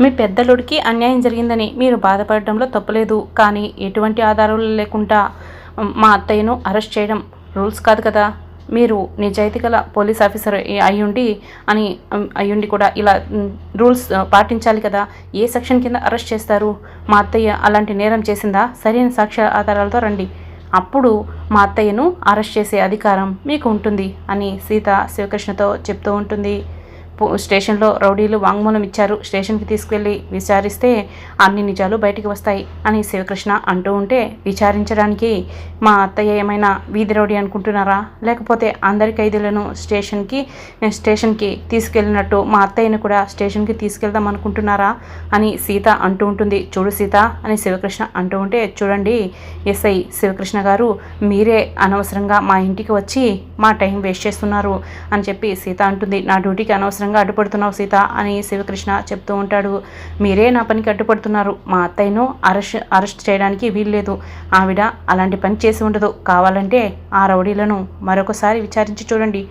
మీ పెద్దలుడికి అన్యాయం జరిగిందని మీరు బాధపడటంలో తప్పులేదు. కానీ ఎటువంటి ఆధారాలు లేకుండా మా అత్తయ్యను అరెస్ట్ చేయడం రూల్స్ కాదు కదా. మీరు నిజాయితీ గల పోలీస్ ఆఫీసర్ అయ్యుండి అని అయ్యుండి కూడా ఇలా రూల్స్ పాటించాలి కదా. ఏ సెక్షన్ కింద అరెస్ట్ చేస్తారు? మా అత్తయ్య అలాంటి నేరం చేసిందా? సరైన సాక్ష్య ఆధారాలతో రండి. అప్పుడు మా అత్తయ్యను అరెస్ట్ చేసే అధికారం మీకు ఉంటుంది అని సీత శివకృష్ణతో చెప్తూ ఉంటుంది. స్టేషన్లో రౌడీలు వాంగ్మూలం ఇచ్చారు. స్టేషన్కి తీసుకెళ్ళి విచారిస్తే అన్ని నిజాలు బయటికి వస్తాయి అని శివకృష్ణ అంటూ ఉంటే విచారించడానికి మా అత్తయ్య ఏమైనా వీధి రౌడీ అనుకుంటున్నారా? లేకపోతే అందరి ఖైదీలను స్టేషన్కి స్టేషన్కి తీసుకెళ్ళినట్టు మా అత్తయ్యను కూడా స్టేషన్కి తీసుకెళ్దాం అనుకుంటున్నారా? అని సీత అంటూ ఉంటుంది. చూడు సీత అని శివకృష్ణ అంటూ ఉంటే చూడండి ఎస్ఐ శివకృష్ణ గారు మీరే అనవసరంగా మా ఇంటికి వచ్చి మా టైం వేస్ట్ చేస్తున్నారు అని చెప్పి సీత అంటుంది. నా డ్యూటీకి అనవసరం అనవసరంగా అడ్డుపడుతున్నావు సీత అని శివకృష్ణ చెప్తూ ఉంటాడు. మీరే నా పనికి అడ్డుపడుతున్నారు. మా అత్తయ్యను అరెస్ట్ అరెస్ట్ చేయడానికి వీల్లేదు. ఆవిడ అలాంటి పని చేసి ఉండదు. కావాలంటే ఆ రౌడీలను మరొకసారి విచారించి చూడండి.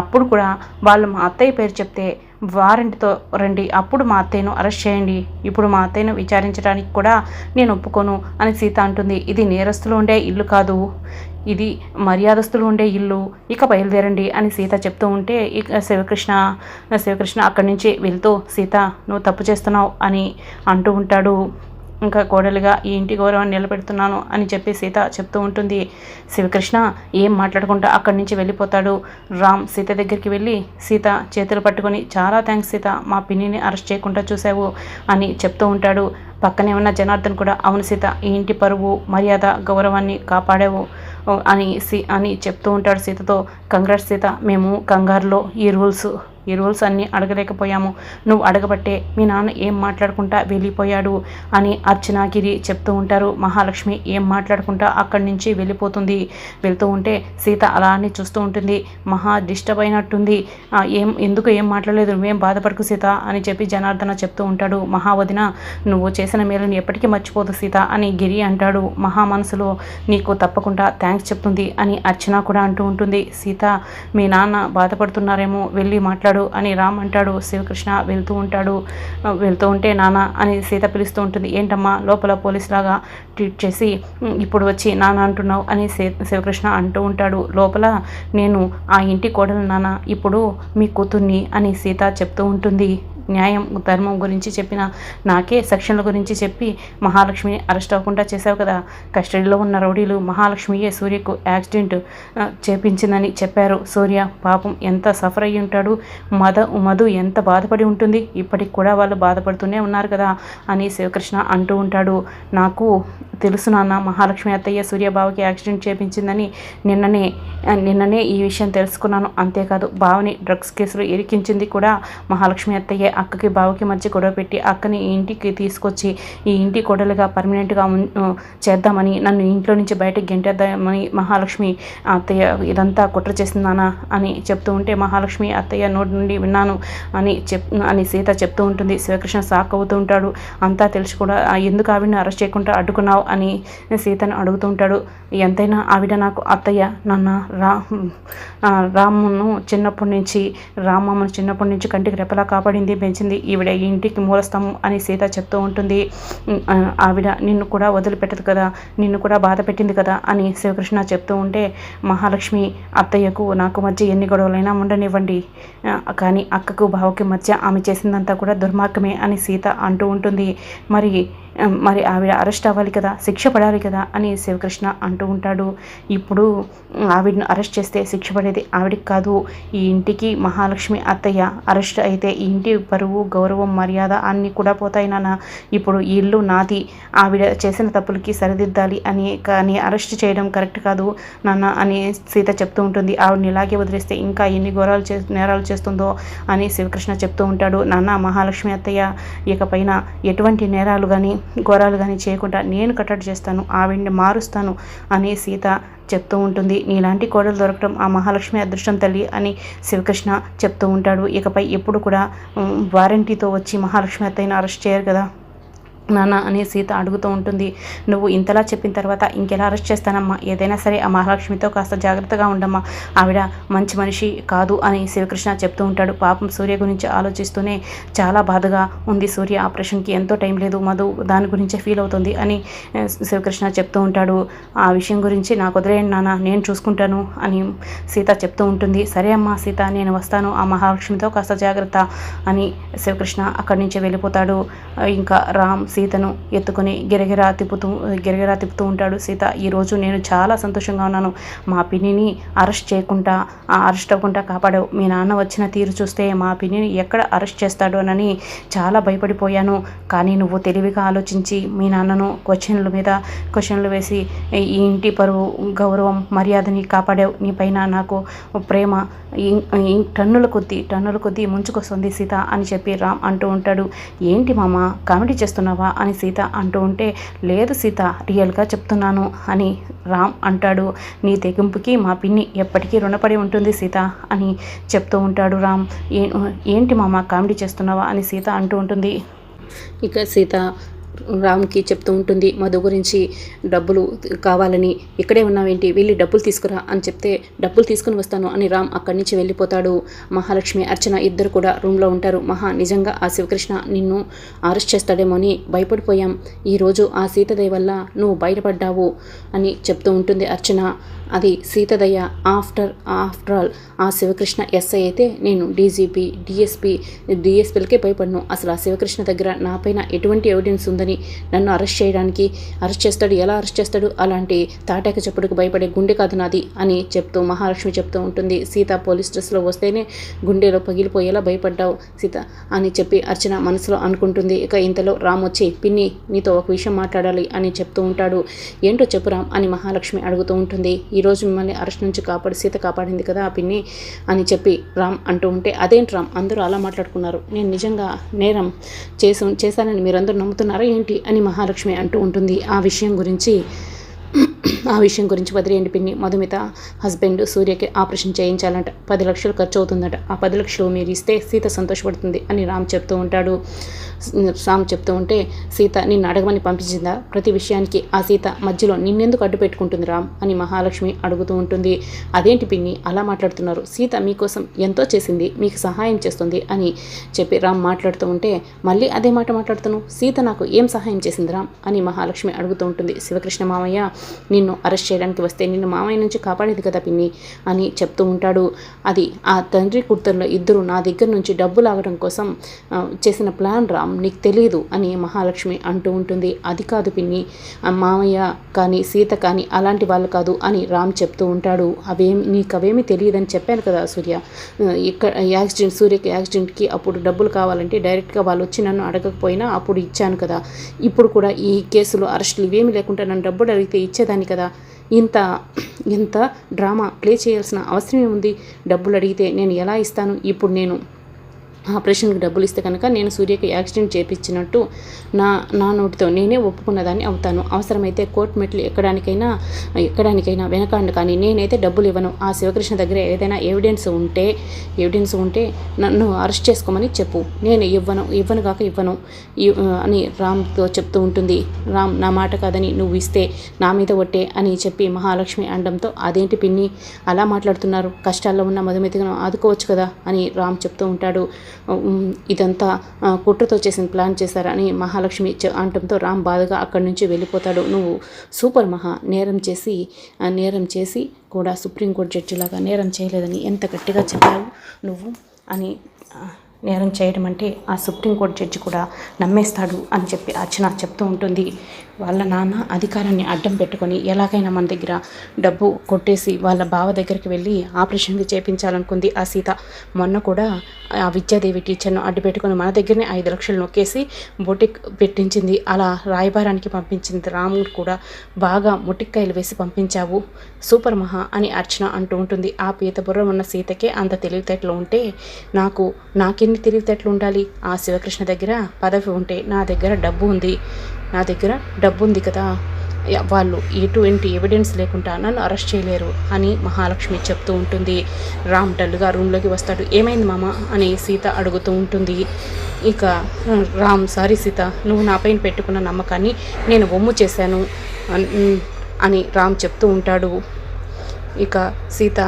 అప్పుడు కూడా వాళ్ళు మా అత్తయ్య పేరు చెప్తే వారెంట్తో రండి. అప్పుడు మా అత్తయ్యను అరెస్ట్ చేయండి. ఇప్పుడు మా అత్తయ్యను విచారించడానికి కూడా నేను ఒప్పుకోను అని సీత అంటుంది. ఇది నేరస్తులు ఉండే ఇల్లు కాదు. ఇది మర్యాదస్తులు ఉండే ఇల్లు. ఇక బయలుదేరండి అని సీత చెప్తూ ఉంటే ఇక శివకృష్ణ శివకృష్ణ అక్కడి నుంచి వెళ్తూ సీత నువ్వు తప్పు చేస్తున్నావు అని అంటూ ఉంటాడు. ఇంకా కోడలిగా ఈ ఇంటి గౌరవాన్ని నిలబెడుతున్నాను అని చెప్పి సీత చెప్తూ ఉంటుంది. శివకృష్ణ ఏం మాట్లాడకుండా అక్కడి నుంచి వెళ్ళిపోతాడు. రామ్ సీత దగ్గరికి వెళ్ళి సీత చేతులు పట్టుకొని చాలా థ్యాంక్స్ సీత మా పిన్నిని అరెస్ట్ చేయకుండా చూసావు అని చెప్తూ ఉంటాడు. పక్కనే ఉన్న జనార్దన్ కూడా అవును సీత ఈ ఇంటి పరువు మర్యాద గౌరవాన్ని కాపాడావు అని సి అని చెప్తూ ఉంటాడు సీతతో. కంగ్రాట్స్ సీత మేము కంగారులో ఈ రూల్స్ ఈ రూల్స్ అన్నీ అడగలేకపోయాము. నువ్వు అడగబట్టే మీ నాన్న ఏం మాట్లాడుకుంటా వెళ్ళిపోయాడు అని అర్చనాగిరి చెప్తూ ఉంటారు. మహాలక్ష్మి ఏం మాట్లాడుకుంటా అక్కడి నుంచి వెళ్ళిపోతుంది. వెళ్తూ ఉంటే సీత అలా అని చూస్తూ ఉంటుంది. మహా డిస్టర్బ్ అయినట్టుంది. ఏం ఎందుకు ఏం మాట్లాడలేదు? నువ్వేం బాధపడకు సీత అని చెప్పి జనార్దన చెప్తూ ఉంటాడు. మహావదిన నువ్వు చేసిన మేలుని ఎప్పటికీ మర్చిపోదు సీత అని గిరి అంటాడు. మహా మనసులో నీకు తప్పకుండా థ్యాంక్స్ చెప్తుంది అని అర్చన కూడా అంటూ ఉంటుంది. సీత మీ నాన్న బాధపడుతున్నారేమో వెళ్ళి మాట్లాడు. అని రామ్ అంటాడు. శివకృష్ణ వెళ్తూ ఉంటాడు. వెళ్తూ ఉంటే నాన్న అని సీత పిలుస్తూ ఉంటుంది. ఏంటమ్మా? లోపల పోలీస్ లాగా ట్రీట్ చేసి ఇప్పుడు వచ్చి నాన్న అంటున్నావు అని శివకృష్ణ అంటూ ఉంటాడు. లోపల నేను ఆ ఇంటి కోడలు నాన్న ఇప్పుడు మీ కూతుర్ని అని సీత చెప్తూ ఉంటుంది. న్యాయం ధర్మం గురించి చెప్పిన నాకే సెక్షన్ల గురించి చెప్పి మహాలక్ష్మిని అరెస్ట్ అవ్వకుండా చేశావు కదా. కస్టడీలో ఉన్న రౌడీలు మహాలక్ష్మియే సూర్యకు యాక్సిడెంట్ చేపించిందని చెప్పారు. సూర్య పాపం ఎంత సఫర్ అయ్యి ఉంటాడు? మద మధు ఎంత బాధపడి ఉంటుంది? ఇప్పటికి కూడా వాళ్ళు బాధపడుతూనే ఉన్నారు కదా అని శివకృష్ణ అంటూ ఉంటాడు. నాకు తెలుసు నాన్న మహాలక్ష్మి అత్తయ్య సూర్యబావకి యాక్సిడెంట్ చేపించిందని నిన్ననే నిన్ననే ఈ విషయం తెలుసుకున్నాను. అంతేకాదు బావని డ్రగ్స్ కేసులో ఇరికించింది కూడా మహాలక్ష్మి అత్తయ్య. అక్కకి బావకి మధ్య గొడవ పెట్టి అక్కని ఈ ఇంటికి తీసుకొచ్చి ఈ ఇంటి కొడలుగా పర్మనెంట్గా చేద్దామని నన్ను ఇంట్లో నుంచి బయటకు గెంటేద్దామని మహాలక్ష్మి అత్తయ్య ఇదంతా కుట్ర చేసిందానా అని చెప్తూ ఉంటే మహాలక్ష్మి అత్తయ్య నోటి నుండి విన్నాను అని చెప్ అని సీత చెప్తూ ఉంటుంది. శివకృష్ణ సాక్ అవుతూ ఉంటాడు. అంతా తెలిసి కూడా "ఆ, ఎందుకు ఆవిడని అరెస్ట్ చేయకుండా అడ్డుకున్నావు? అని సీతను అడుగుతూ ఉంటాడు. ఎంతైనా ఆవిడ నాకు అత్తయ్య నాన్న రా రామును చిన్నప్పటి నుంచి రామమ్మను చిన్నప్పటి నుంచి కంటికి రెపలా కాపాడింది పెంచింది. ఈవిడ ఇంటికి మూలస్తాము అని సీత చెప్తూ ఉంటుంది. ఆవిడ నిన్ను కూడా వదిలిపెట్టదు కదా నిన్ను కూడా బాధ పెట్టింది కదా అని శివకృష్ణ చెప్తూ ఉంటే మహాలక్ష్మి అత్తయ్యకు నాకు మధ్య ఎన్ని గొడవలైనా ఉండనివ్వండి. కానీ అక్కకు బావకి మధ్య ఆమె చేసిందంతా కూడా దుర్మార్గమే అని సీత అంటూ ఉంటుంది. మరి మరి ఆవిడ అరెస్ట్ అవ్వాలి కదా శిక్ష పడాలి కదా అని శివకృష్ణ అంటూ ఉంటాడు. ఇప్పుడు ఆవిడను అరెస్ట్ చేస్తే శిక్ష పడేది ఆవిడకి కాదు ఈ ఇంటికి మహాలక్ష్మి అత్తయ్య అరెస్ట్ అయితే ఈ ఇంటి పరువు గౌరవం మర్యాద అన్నీ కూడా పోతాయి నాన్న. ఇప్పుడు ఈ ఇల్లు నాది ఆవిడ చేసిన తప్పులకి సరిదిద్దాలి అని కానీ అరెస్ట్ చేయడం కరెక్ట్ కాదు నాన్న అని సీత చెప్తూ ఉంటుంది. ఆవిడని ఇలాగే వదిలేస్తే ఇంకా ఎన్ని ఘోరాలు చే నేరాలు చేస్తుందో అని శివకృష్ణ చెప్తూ ఉంటాడు. నాన్న మహాలక్ష్మి అత్తయ్య ఇకపైన ఎటువంటి నేరాలు కానీ ఘోరాలు కానీ చేయకుండా నేను కట్టడి చేస్తాను ఆవిడ్ని మారుస్తాను అని సీత చెప్తూ ఉంటుంది. నీలాంటి కోడలు దొరకడం ఆ మహాలక్ష్మి అదృష్టం తల్లి అని శివకృష్ణ చెప్తూ ఉంటాడు. ఇకపై ఎప్పుడు కూడా వారంటీతో వచ్చి మహాలక్ష్మి అత్తయ్యను అరెస్ట్ చేయరు కదా. నాన్న అని సీత అడుగుతూ ఉంటుంది. నువ్వు ఇంతలా చెప్పిన తర్వాత ఇంకెలా అరెస్ట్ చేస్తానమ్మా? ఏదైనా సరే ఆ మహాలక్ష్మితో కాస్త జాగ్రత్తగా ఉండమ్మా. ఆవిడ మంచి మనిషి కాదు అని శివకృష్ణ చెప్తూ ఉంటాడు. పాపం సూర్య గురించి ఆలోచిస్తూనే చాలా బాధగా ఉంది సూర్య. ఆపరేషన్కి ఎంతో టైం లేదు మధు దాని గురించే ఫీల్ అవుతుంది అని శివకృష్ణ చెప్తూ ఉంటాడు. ఆ విషయం గురించి నాకు వదిలేయండి నాన్న నేను చూసుకుంటాను అని సీత చెప్తూ ఉంటుంది. సరే అమ్మా సీత నేను వస్తాను. ఆ మహాలక్ష్మితో కాస్త జాగ్రత్త అని శివకృష్ణ అక్కడి నుంచి వెళ్ళిపోతాడు. ఇంకా రామ్ సీతను ఎత్తుకొని గిరగిరా తిప్పుతూ గిరగిరా తిప్పుతూ ఉంటాడు. సీత ఈరోజు నేను చాలా సంతోషంగా ఉన్నాను. మా పిన్నిని అరెస్ట్ చేయకుండా అరెస్ట్ అవ్వకుండా కాపాడావు. మీ నాన్న వచ్చిన తీరు చూస్తే మా పిన్నిని ఎక్కడ అరెస్ట్ చేస్తాడో అని చాలా భయపడిపోయాను. కానీ నువ్వు తెలివిగా ఆలోచించి మీ నాన్నను క్వశ్చన్ల మీద క్వశ్చన్లు వేసి ఈ ఇంటి పరువు గౌరవం మర్యాదని కాపాడావు. నీ పైన నాకు ప్రేమ ఇం- టన్నుల కొద్దీ టన్నుల కొద్దీ ముంచుకొస్తుంది సీత అని చెప్పి రామ్ అంటూ ఉంటాడు. ఏంటి మామ కామెడీ చేస్తున్నావా? అని సీత అంటూ ఉంటే లేదు సీత రియల్గా చెప్తున్నాను అని రామ్ అంటాడు. నీ తెగింపుకి మా పిన్ని ఎప్పటికీ రుణపడి ఉంటుంది సీత అని చెప్తూ ఉంటాడు రామ్. ఏ ఏంటి మామ కామెడీ చేస్తున్నావా అని సీత అంటూ ఉంటుంది. ఇక సీత రామ్కి చెప్తూ ఉంటుంది మధు గురించి డబ్బులు కావాలని ఇక్కడే ఉన్నావేంటి? వెళ్ళి డబ్బులు తీసుకురా అని చెప్తే డబ్బులు తీసుకుని వస్తాను అని రామ్ అక్కడి నుంచి వెళ్ళిపోతాడు. మహాలక్ష్మి అర్చన ఇద్దరు కూడా రూమ్లో ఉంటారు. మహా నిజంగా ఆ శివకృష్ణ నిన్ను అరెస్ట్ చేస్తాడేమో అని భయపడిపోయాం. ఈరోజు ఆ సీతదయ వల్ల నువ్వు బయటపడ్డావు అని చెప్తూ ఉంటుంది అర్చన. అది సీతదయ్య ఆఫ్టర్ ఆఫ్టర్ ఆల్. ఆ శివకృష్ణ ఎస్ఐ అయితే నేను డీజీపీ డిఎస్పీ డిఎస్పీలకే భయపడను. అసలు ఆ శివకృష్ణ దగ్గర నాపైన ఎటువంటి ఎవిడెన్స్ ఉందని నన్ను అరెస్ట్ చేయడానికి అరెస్ట్ చేస్తాడు ఎలా అరెస్ట్ చేస్తాడు అలాంటి తాటాక చెప్పుడుకు భయపడే గుండె కాదు నాది అని చెప్తూ మహాలక్ష్మి చెప్తూ ఉంటుంది. సీత పోలీస్ డ్రెస్లో వస్తేనే గుండెలో పగిలిపోయేలా భయపడ్డావు సీత అని చెప్పి అర్చన మనసులో అనుకుంటుంది. ఇక ఇంతలో రామ్ వచ్చి పిన్ని నీతో ఒక విషయం మాట్లాడాలి అని చెప్తూ ఉంటాడు. ఏంటో చెప్పురాం అని మహాలక్ష్మి అడుగుతూ ఉంటుంది. ఈరోజు మిమ్మల్ని అరెస్ట్ నుంచి కాపాడి సీత కాపాడింది కదా ఆ పిన్ని అని చెప్పి రామ్ అంటూ ఉంటే అదేంటి రామ్? అందరూ అలా మాట్లాడుకున్నారు. నేను నిజంగా నేరం చేసు చేశానని మీరందరూ నమ్ముతున్నారా ఏంటి? అని మహాలక్ష్మి అంటూ ఉంటుంది. ఆ విషయం గురించి ఆ విషయం గురించి వదిలేయండి పిన్ని? మధుమిత హస్బెండ్ సూర్యకి ఆపరేషన్ చేయించాలంట. పది లక్షలు ఖర్చు అవుతుందట ఆ పది లక్షలు మీరు ఇస్తే సీత సంతోషపడుతుంది అని రామ్ చెప్తూ ఉంటాడు. రామ్ చెప్తూ ఉంటే సీత నిన్ను అడగమని పంపించిందా? ప్రతి విషయానికి ఆ సీత మధ్యలో నిన్నెందుకు అడ్డు పెట్టుకుంటుంది రామ్ అని మహాలక్ష్మి అడుగుతూ ఉంటుంది. అదేంటి పిన్ని? అలా మాట్లాడుతున్నారు. సీత మీకోసం ఎంతో చేసింది మీకు సహాయం చేస్తుంది అని చెప్పి రామ్ మాట్లాడుతూ ఉంటే మళ్ళీ అదే మాట మాట్లాడుతాను సీత నాకు ఏం సహాయం చేసింది రామ్ అని మహాలక్ష్మి అడుగుతూ ఉంటుంది. శివకృష్ణ మామయ్య నిన్ను అరెస్ట్ చేయడానికి వస్తే నిన్ను మామయ్య నుంచి కాపాడేది కదా పిన్ని అని చెప్తూ ఉంటాడు. అది ఆ తండ్రి కుర్తల్లో ఇద్దరు నా దగ్గర నుంచి డబ్బు లాగడం కోసం చేసిన ప్లాన్ రామ్ నీకు తెలియదు అని మహాలక్ష్మి అంటూ ఉంటుంది. అది కాదు పిన్ని మామయ్య కానీ సీత కానీ అలాంటి వాళ్ళు కాదు అని రామ్ చెప్తూ ఉంటాడు. అవేమి నీకు అవేమి తెలియదని చెప్పాను కదా సూర్య. ఇక్కడ యాక్సిడెంట్ సూర్యకి యాక్సిడెంట్కి అప్పుడు డబ్బులు కావాలంటే డైరెక్ట్గా వాళ్ళు వచ్చి నన్ను అడగకపోయినా అప్పుడు ఇచ్చాను కదా. ఇప్పుడు కూడా ఈ కేసులో అరెస్టులు ఇవేమి లేకుండా నన్ను డబ్బులు అడిగితే ఇచ్చేదాన్ని కదా. ఇంత ఇంత డ్రామా ప్లే చేయాల్సిన అవసరం ఏముంది డబ్బులు అడిగితే నేను ఎలా ఇస్తాను? ఇప్పుడు నేను ఆపరేషన్కి డబ్బులు ఇస్తే కనుక నేను సూర్యకి యాక్సిడెంట్ చేపించినట్టు నా నా నోటితో నేనే ఒప్పుకున్నదాన్ని అవుతాను. అవసరమైతే కోర్టు మెట్లు ఎక్కడానికైనా ఎక్కడానికైనా వెనకాండు కానీ నేనైతే డబ్బులు ఇవ్వను ఆ శివకృష్ణ దగ్గర ఏదైనా ఎవిడెన్స్ ఉంటే ఎవిడెన్స్ ఉంటే నన్ను అరెస్ట్ చేసుకోమని చెప్పు. నేను ఇవ్వను ఇవ్వను కాక ఇవ్వను. ఇవ్- అని రామ్తో చెప్తూ ఉంటుంది. రామ్ నా మాట కాదని నువ్వు ఇస్తే నా మీద ఒట్టే అని చెప్పి మహాలక్ష్మి అండంతో అదేంటి పిన్ని అలా మాట్లాడుతున్నారు? కష్టాల్లో ఉన్న మధుమతిగా ఆదుకోవచ్చు కదా అని రామ్ చెప్తూ ఉంటాడు. ఇదంతా కుట్రతో చేసిన ప్లాన్ చేశారని మహాలక్ష్మి అంటంతో రామ్ బాధగా అక్కడి నుంచి వెళ్ళిపోతాడు. నువ్వు సూపర్ మహా నేరం చేసి నేరం చేసి కూడా సుప్రీంకోర్టు జడ్జిలాగా నేరం చేయలేదని ఎంత గట్టిగా చెప్పావు నువ్వు అని నేరం చేయడం అంటే ఆ సుప్రీంకోర్టు జడ్జి కూడా నమ్మేస్తాడు అని చెప్పి అర్చన చెప్తూ ఉంటుంది. వాళ్ళ నాన్న అధికారాన్ని అడ్డం పెట్టుకొని ఎలాగైనా మన దగ్గర డబ్బు కొట్టేసి వాళ్ళ బావ దగ్గరికి వెళ్ళి ఆపరేషన్కి చేపించాలనుకుంది ఆ సీత. మొన్న కూడా ఆ విద్యాదేవి టీచర్ను అడ్డు పెట్టుకొని మన దగ్గరనే ఐదు లక్షలు నొక్కేసి బొటిక్ పెట్టించింది. అలా రాయబారానికి పంపించింది రాముడు కూడా బాగా ముటిక్కాయలు వేసి పంపించావు. సూపర్ మహా అని అర్చన అంటూ ఉంటుంది. ఆ పీత బుర్ర ఉన్న సీతకే అంత తెలివితేటలు ఉంటే నాకు నాకెన్ని తెలివితేటలు ఉండాలి ఆ శివకృష్ణ దగ్గర పదవి ఉంటే నా దగ్గర డబ్బు ఉంది నా దగ్గర డబ్బు ఉంది కదా వాళ్ళు ఎటువంటి ఎవిడెన్స్ లేకుండా నన్ను అరెస్ట్ చేయలేరు అని మహాలక్ష్మి చెప్తూ ఉంటుంది. రామ్ డల్గా రూమ్లోకి వస్తాడు. ఏమైంది మామ అని సీత అడుగుతూ ఉంటుంది. ఇక రామ్ సారీ సీత నువ్వు నాపైన పెట్టుకున్న నమ్మకాన్ని నేను ఒమ్ము చేశాను. అని రామ్ చెప్తూ ఉంటాడు. ఇక సీత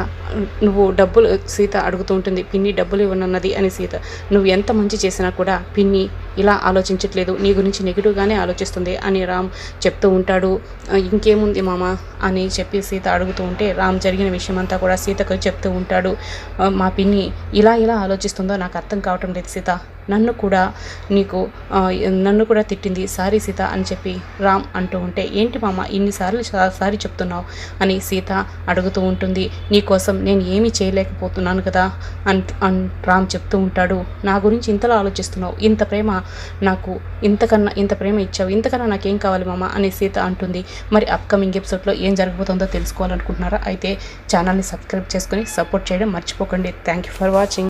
నువ్వు డబ్బులు సీత అడుగుతూ ఉంటుంది పిన్ని డబ్బులు ఇవ్వనున్నది అని సీత. నువ్వు ఎంత మంచి చేసినా కూడా పిన్ని ఇలా ఆలోచించట్లేదు నీ గురించి నెగిటివ్గానే ఆలోచిస్తుంది అని రామ్ చెప్తూ ఉంటాడు. ఇంకేముంది మామ అని చెప్పి సీత అడుగుతూ ఉంటే రామ్ జరిగిన విషయం అంతా కూడా సీతకు చెప్తూ ఉంటాడు. మా పిన్ని ఇలా ఇలా ఆలోచిస్తుందో నాకు అర్థం కావటం లేదు సీత. నన్ను కూడా నీకు నన్ను కూడా తిట్టింది సారీ సీత అని చెప్పి రామ్ అంటూ ఉంటే ఏంటి మామ ఇన్నిసార్లు సా- సారీ చెప్తున్నావు? అని సీత అడుగుతూ ఉంటుంది. నీకోసం నేను ఏమీ చేయలేకపోతున్నాను కదా? అని అని రామ్ చెప్తూ ఉంటాడు. నా గురించి ఇంతలా ఆలోచిస్తున్నావు? ఇంత ప్రేమ నాకు ఇంతకన్నా ఇంత ప్రేమ ఇచ్చావు? ఇంతకన్నా నాకేం కావాలి మామ? అని సీత అంటుంది. మరి అప్కమింగ్ ఎపిసోడ్లో ఏం జరగబోతుందో తెలుసుకోవాలనుకుంటున్నారా? అయితే ఛానల్ని సబ్స్క్రైబ్ చేసుకొని సపోర్ట్ చేయడం మర్చిపోకండి. Thank you for watching.